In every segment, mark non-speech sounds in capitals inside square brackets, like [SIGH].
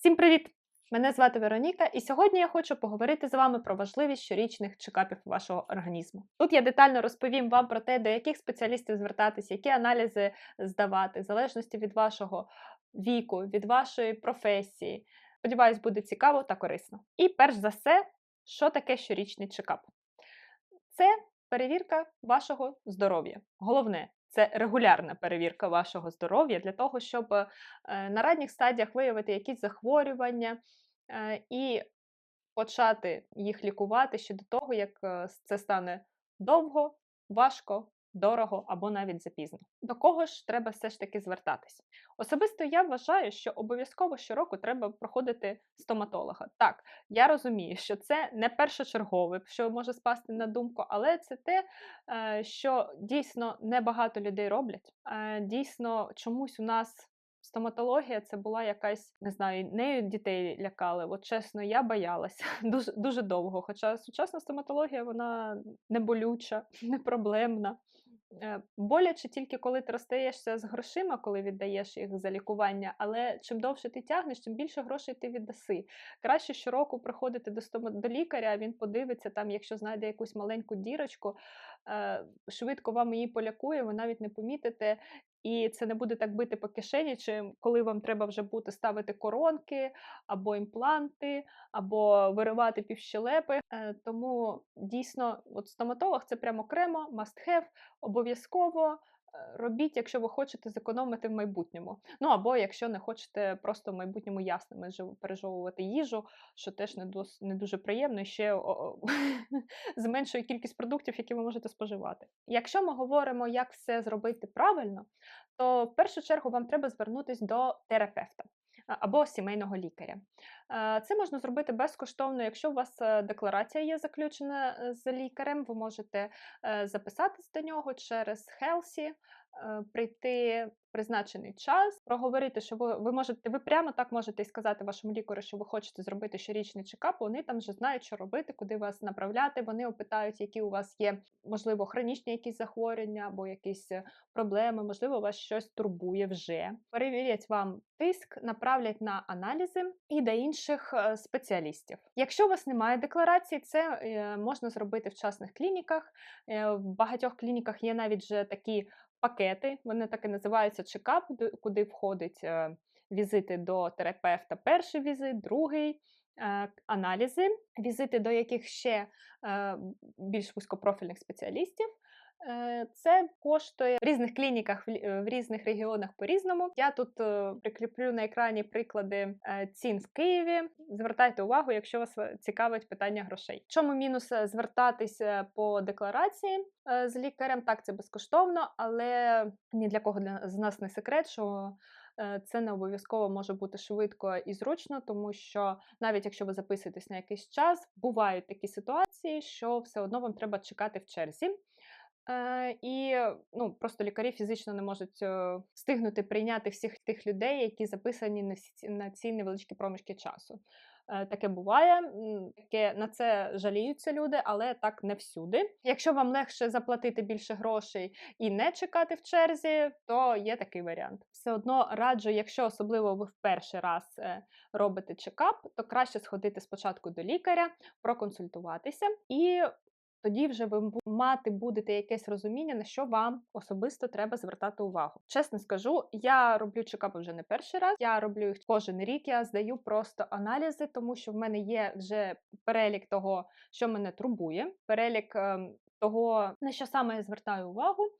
Всім привіт! Мене звати Вероніка, і сьогодні я хочу поговорити з вами про важливість щорічних чекапів вашого організму. Тут я детально розповім вам про те, до яких спеціалістів звертатись, які аналізи здавати, в залежності від вашого віку, від вашої професії. Сподіваюсь, буде цікаво та корисно. І перш за все, що таке щорічний чекап? Це перевірка вашого здоров'я. Головне, це регулярна перевірка вашого здоров'я для того, щоб е, на ранніх стадіях виявити якісь захворювання е, і почати їх лікувати ще до того, як е, це стане довго, важко, дорого або навіть запізно. До кого ж треба все ж таки звертатись? Особисто я вважаю, що обов'язково щороку треба проходити стоматолога. Так, я розумію, що це не першочергове, що може спасти на думку, але це те, е, що дійсно небагато людей роблять. Е, Дійсно, чомусь у нас. Стоматологія це була якась, не знаю, нею дітей лякали. От чесно, я боялася [LAUGHS] дуже дуже довго. Хоча сучасна стоматологія вона не болюча, [LAUGHS] не проблемна. Е, Боляче тільки коли ти розстаєшся з грошима, коли віддаєш їх за лікування, але чим довше ти тягнеш, тим більше грошей ти віддаси. Краще щороку приходити до до лікаря, він подивиться там, якщо знайде якусь маленьку дірочку, е, швидко вам її полякує, ви навіть не помітите. І це не буде так бити по кишені, чим коли вам треба вже буде ставити коронки або імпланти, або виривати півщелепи. Е, Тому дійсно, от стоматолог це прямо окремо, must have, обов'язково. Робіть, якщо ви хочете зекономити в майбутньому. Ну або якщо не хочете просто в майбутньому ясними пережовувати їжу, що теж не, дос, не дуже приємно, і ще [LAUGHS] зменшує кількість продуктів, які ви можете споживати. Якщо ми говоримо, як все зробити правильно, то в першу чергу вам треба звернутися до терапевта або сімейного лікаря. Е, Це можна зробити безкоштовно, якщо у вас е, декларація є заключена е, з лікарем, ви можете записатись до нього через Хелсі, прийти призначений час, проговорити, що ви, ви можете, ви прямо так можете сказати вашому лікарю, що ви хочете зробити щорічний чекап. Вони там вже знають, що робити, куди вас направляти. Вони опитають, які у вас є, можливо, хронічні якісь захворювання або якісь проблеми, можливо, вас щось турбує вже. Перевірять вам тиск, направлять на аналізи і до інших е, спеціалістів. Якщо у вас немає декларації, це е, можна зробити в частних клініках. Е, В багатьох клініках є навіть вже такі пакети, вони так і називаються чекап, куди входить візити до терапевта, перший візит, другий. Аналізи, візити до яких ще більш вузькопрофільних спеціалістів. Е, Це коштує в різних клініках в е, різних регіонах по-різному. Я тут е, прикріплю на екрані приклади цін в Києві. Звертайте увагу, якщо вас цікавить питання грошей. Чому мінус звертатися по декларації з лікарем? Так, це безкоштовно, але ні для кого з нас не секрет, що це не обов'язково може бути швидко і зручно, тому що навіть якщо ви записуєтесь на якийсь час, бувають такі ситуації, що все одно вам треба чекати в черзі. Е, І ну, просто лікарі фізично не можуть е, встигнути прийняти всіх тих людей, які записані на, ці- на ці невеличкі проміжки часу. Е, Таке буває, таке на це жаліються люди, але так не всюди. Якщо вам легше заплатити більше грошей і не чекати в черзі, то є такий варіант. Все одно раджу, якщо особливо ви в перший раз е, робите чекап, то краще сходити спочатку до лікаря, проконсультуватися і тоді вже ви мати будете якесь розуміння, на що вам особисто треба звертати увагу. Чесно скажу, я роблю чекапи вже не перший раз. Я роблю їх кожен рік. Я здаю просто аналізи, тому що в мене є вже перелік того, що мене турбує, перелік ем, того, на що саме я звертаю увагу.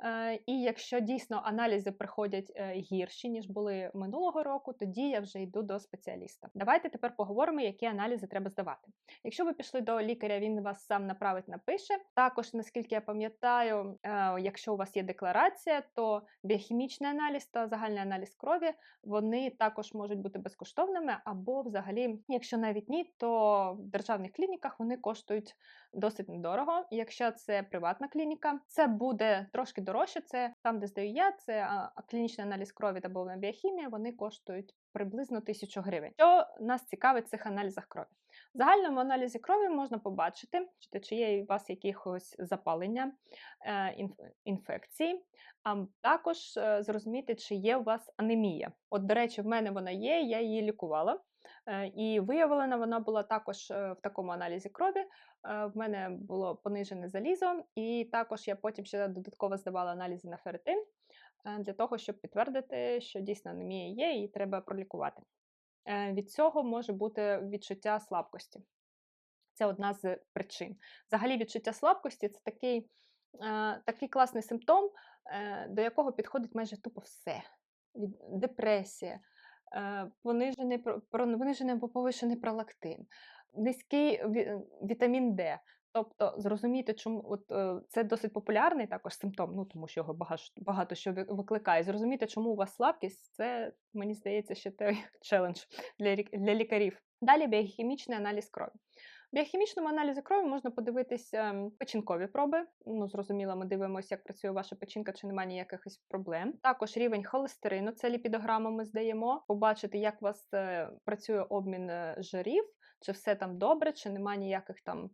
Е, І якщо дійсно аналізи приходять е, гірші, ніж були минулого року, тоді я вже йду до спеціаліста. Давайте тепер поговоримо, які аналізи треба здавати. Якщо ви пішли до лікаря, він вас сам направить, напише. Також, наскільки я пам'ятаю, е, якщо у вас є декларація, то біохімічний аналіз та загальний аналіз крові вони також можуть бути безкоштовними, або взагалі, якщо навіть ні, то в державних клініках вони коштують досить недорого. Якщо це приватна клініка, це буде трошки дорожче. Це там, де здаю я, це клінічний аналіз крові та бовна біохімія. Вони коштують приблизно 1000 гривень. Що нас цікавить в цих аналізах крові? В загальному аналізі крові можна побачити, чи- чи є у вас якихось запалення, е, інфекції, а також е, зрозуміти, чи є у вас анемія. От, до речі, в мене вона є, я її лікувала. Е, І виявлена вона була також е, в такому аналізі крові. Е, В мене було понижене залізо, і також я потім ще додатково здавала аналізи на ферритин для того, щоб підтвердити, що дійсно анемія є, і треба пролікувати. Від цього може бути відчуття слабкості. Це одна з причин. Взагалі, відчуття слабкості це такий, такий класний симптом, до якого підходить майже тупо все. Депресія, понижений, про- про- понижений або повишений пролактин, низький вітамін Д. Тобто зрозуміти, чому от, е, це досить популярний також симптом, ну тому що його багато, багато що ви- викликає. Зрозуміти, чому у вас слабкість, це мені здається ще той [LAUGHS] челендж для, для лікарів. Далі біохімічний аналіз крові. В біохімічному аналізі крові можна подивитися ем, печінкові проби. Ну, зрозуміло, ми дивимося, як працює ваша печінка, чи немає ніяких проблем. Також рівень холестерину, це ліпідограма ми здаємо, побачити, як у вас е, працює обмін е, жирів, чи все там добре, чи немає ніяких там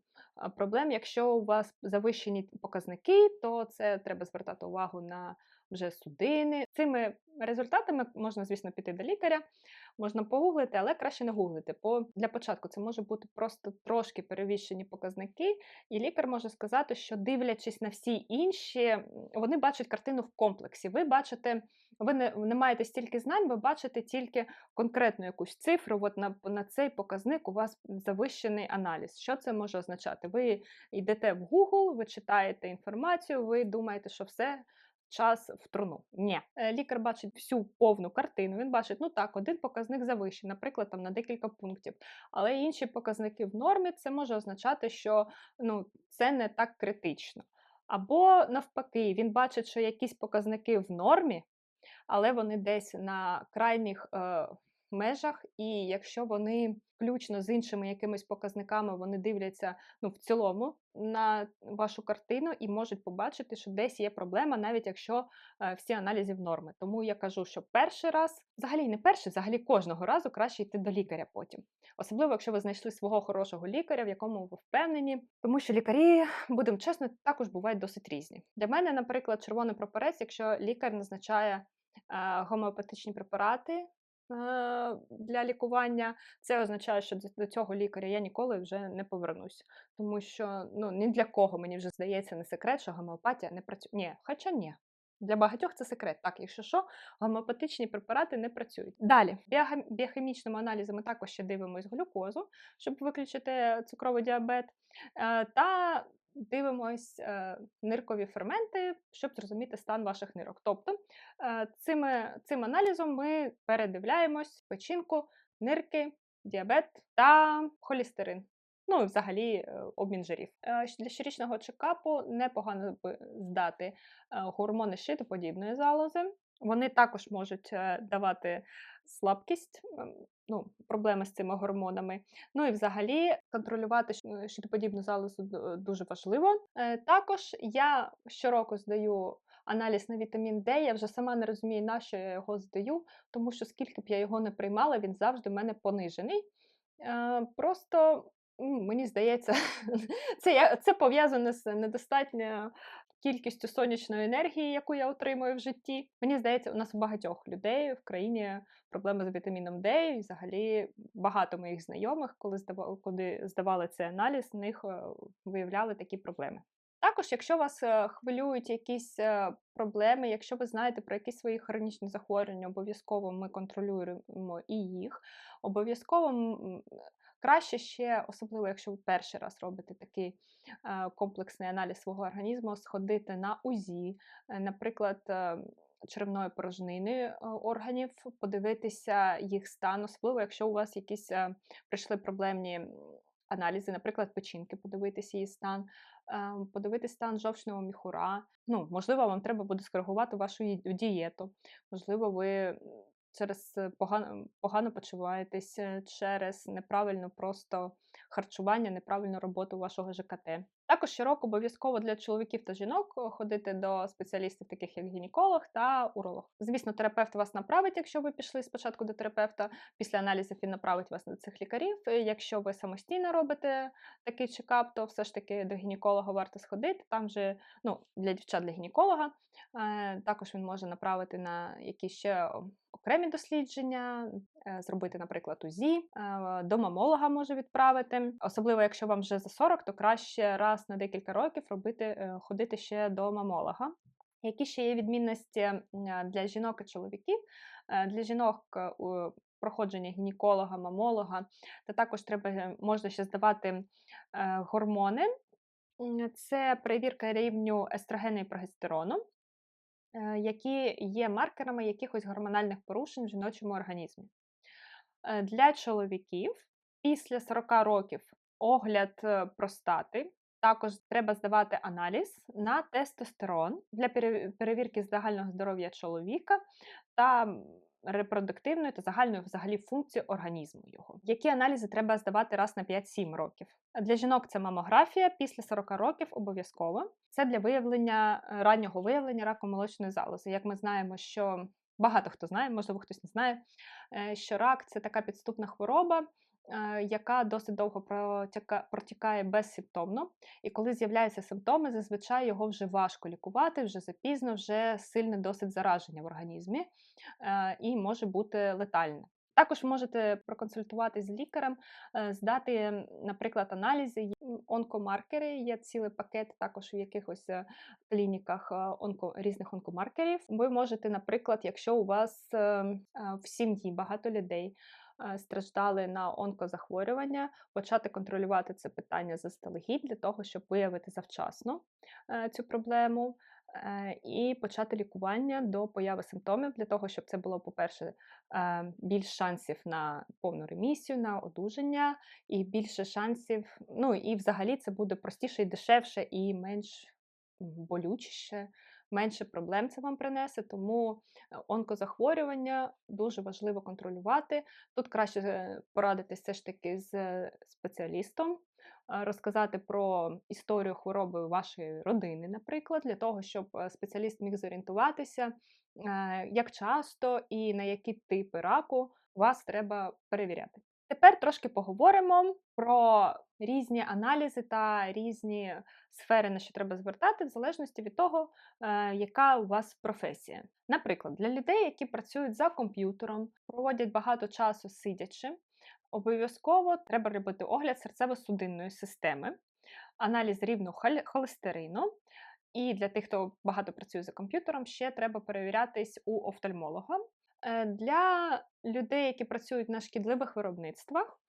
проблем. Якщо у вас завищені показники, то це треба звертати увагу на вже судини. Цими результатами можна, звісно, піти до лікаря, можна погуглити, але краще не гуглити. Бо для початку це може бути просто трошки перевищені показники, і лікар може сказати, що дивлячись на всі інші, вони бачать картину в комплексі. Ви бачите, ви не, не маєте стільки знань, ви бачите тільки конкретну якусь цифру. От на, на цей показник у вас завищений аналіз. Що це може означати? Ви йдете в Google, ви читаєте інформацію, ви думаєте, що все. Час в труну. Ні. Е, Лікар бачить всю повну картину. Він бачить, ну так, один показник завищений, наприклад, там на декілька пунктів. Але інші показники в нормі це може означати, що ну, це не так критично. Або навпаки, він бачить, що якісь показники в нормі, але вони десь на крайніх е, межах, і якщо вони включно з іншими якимись показниками вони дивляться ну, в цілому на вашу картину і можуть побачити, що десь є проблема, навіть якщо е, всі аналізи в норми. Тому я кажу, що перший раз, взагалі не перший, взагалі кожного разу краще йти до лікаря потім. Особливо, якщо ви знайшли свого хорошого лікаря, в якому ви впевнені, тому що лікарі, будемо чесно, також бувають досить різні. Для мене, наприклад, червоний прапорець, якщо лікар назначає е, гомеопатичні препарати для лікування, це означає, що до- цього лікаря я ніколи вже не повернусь. Тому що ну, ні для кого мені вже здається не секрет, що гомеопатія не працює. Ні, хоча ні. Для багатьох це секрет. Так, якщо що, гомеопатичні препарати не працюють. Далі, біохімічними аналізами також ще дивимось глюкозу, щоб виключити цукровий діабет. Е, Та дивимось е, ниркові ферменти, щоб зрозуміти стан ваших нирок. Тобто е, цими, цим аналізом ми передивляємось печінку, нирки, діабет та холестерин. Ну і взагалі е, обмін жирів. Е, Для щорічного чекапу непогано би здати е, гормони щитоподібної залози. Вони також можуть е, давати слабкість, ем, ну, проблеми з цими гормонами. Ну і взагалі контролювати щитоподібну залозу дуже важливо. Е, Також я щороку здаю аналіз на вітамін Д. Я вже сама не розумію, на що я його здаю, тому що скільки б я його не приймала, він завжди в мене понижений. Е, Просто мені здається, [LAUGHS] це, це пов'язане з недостатньою кількістю сонячної енергії, яку я отримую в житті. Мені здається, у нас у багатьох людей в країні проблеми з вітаміном Д, і взагалі багато моїх знайомих, коли здавали, коли здавали цей аналіз, в них е, виявляли такі проблеми. Також, якщо вас е, хвилюють якісь е, проблеми, якщо ви знаєте про якісь свої хронічні захворювання, обов'язково ми контролюємо і їх. Обов'язково краще ще, особливо якщо ви перший раз робите такий е, комплексний аналіз свого організму, сходити на УЗІ, е, наприклад. е, Черевної порожнини органів, подивитися їх стан, особливо якщо у вас якісь прийшли проблемні аналізи, наприклад, печінки, подивитися її стан, подивитися стан жовчного міхура. Ну, можливо, вам треба буде скоригувати вашу дієту. Можливо, ви через е, погано, погано почуваєтесь, е, через неправильно просто харчування, неправильну роботу вашого ЖКТ. Також щороку обов'язково для чоловіків та жінок е, ходити до спеціалістів, таких як гінеколог та уролог. Звісно, терапевт вас направить, якщо ви пішли спочатку до терапевта. Після аналізів він направить вас до цих лікарів. Якщо ви самостійно робите такий чекап, то все ж таки до гінеколога варто сходити. Там же ну, для дівчат для гінеколога. Також він може направити на якісь ще окремі дослідження, е, зробити, наприклад, УЗІ, е, до мамолога може відправити. Особливо, якщо вам вже за 40, то краще раз на декілька років робити, е, ходити ще до мамолога. Які ще є відмінності для жінок і чоловіків? Для жінок проходження гінеколога, мамолога, та також треба можна ще здавати гормони. Це перевірка рівню естрогену і прогестерону, е, які є маркерами якихось гормональних порушень в жіночому організмі. Е, Для чоловіків після 40 років огляд е, простати. Також треба здавати аналіз на тестостерон для перевірки загального здоров'я чоловіка та репродуктивної та загальної взагалі функції організму його. Які аналізи треба здавати раз на 5-7 років? Для жінок це мамографія після 40 років обов'язково. Це для виявлення е, раннього виявлення раку молочної залози. Як ми знаємо, що багато хто знає, можливо, хтось не знає, е, що рак це така підступна хвороба, яка досить довго протікає безсимптомно. І коли з'являються симптоми, зазвичай його вже важко лікувати, вже запізно, вже сильне досить зараження в організмі е, і може бути летальне. Також можете проконсультуватись з лікарем, е, здати, наприклад, аналізи, онкомаркери, є цілий пакет також в якихось е, клініках е, онко, різних онкомаркерів. Ви можете, наприклад, якщо у вас е, е, в сім'ї багато людей е, страждали на онкозахворювання, почати контролювати це питання заздалегідь для того, щоб виявити завчасно е, цю проблему. е, І почати лікування до появи симптомів для того, щоб це було, по-перше, е, більш шансів на повну ремісію, на одужання, і більше шансів. Ну і взагалі це буде простіше і дешевше, і менш болючіше, менше проблем це вам принесе. Тому е, онкозахворювання дуже важливо контролювати. Тут краще е, порадитись все ж таки з е, спеціалістом, розказати про історію хвороби вашої родини, наприклад, для того, щоб спеціаліст міг зорієнтуватися, як часто і на які типи раку вас треба перевіряти. Тепер трошки поговоримо про різні аналізи та різні сфери, на що треба звертати, в залежності від того, е, яка у вас професія. Наприклад, для людей, які працюють за комп'ютером, проводять багато часу сидячи, обов'язково треба робити огляд серцево-судинної системи, аналіз рівну холестерину. І для тих, хто багато працює за комп'ютером, ще треба перевірятись у офтальмолога. Е, Для людей, які працюють на шкідливих виробництвах,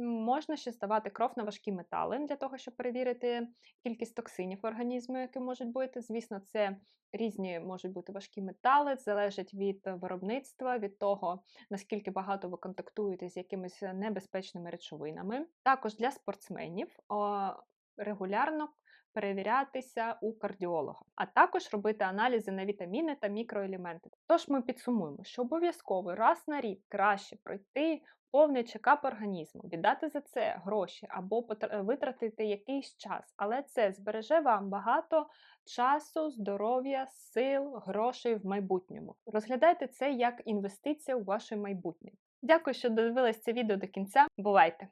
можна ще здавати кров на важкі метали для того, щоб перевірити кількість токсинів в організмі, які можуть бути. Звісно, це різні можуть бути важкі метали, залежить від виробництва, від того, наскільки багато ви контактуєте з якимись е, небезпечними речовинами. Також для спортсменів регулярно перевірятися у кардіолога, а також робити аналізи на вітаміни та мікроелементи. Тож ми підсумуємо, що обов'язково раз на рік краще пройти повний чекап організму, віддати за це гроші або потр- витратити якийсь час, але це збереже вам багато часу, здоров'я, сил, грошей в майбутньому. Розглядайте це як інвестиція у ваше майбутнє. Дякую, що дивились це відео до кінця. Бувайте!